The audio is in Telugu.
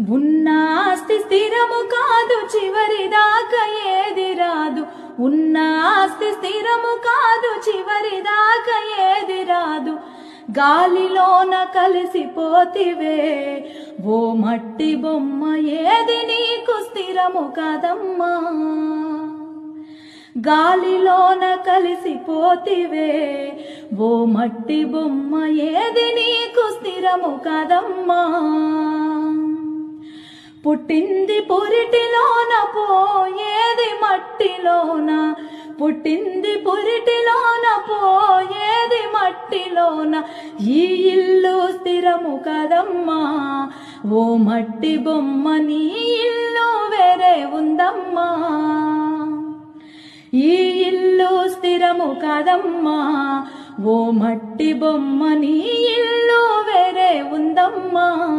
ఉన్న ఆస్తి స్థిరము కాదు చివరి దాకా ఏది రాదు. ఉన్న ఆస్తి స్థిరము కాదు చివరి దాకా ఏది రాదు. గాలిలోన కలిసిపోతివే. ఓ మట్టి బొమ్మ ఏది నీకు స్థిరము కాదమ్మా. గాలిలోన కలిసిపోతివే. ఓ మట్టి బొమ్మ ఏది నీకు స్థిరము కదమ్మా. పుట్టింది పురిటిలోన పోయేది మట్టిలోన. పుట్టింది పురిటిలోన పోయేది మట్టిలోన. ఈ ఇల్లు స్థిరము కదమ్మా. ఓ మట్టి బొమ్మ నీ ఇల్లు వేరే ఉందమ్మా. ఈ ఇల్లు స్థిరము కాదమ్మా. ఓ మట్టి బొమ్మ నీ ఇల్లు వేరే ఉందమ్మా.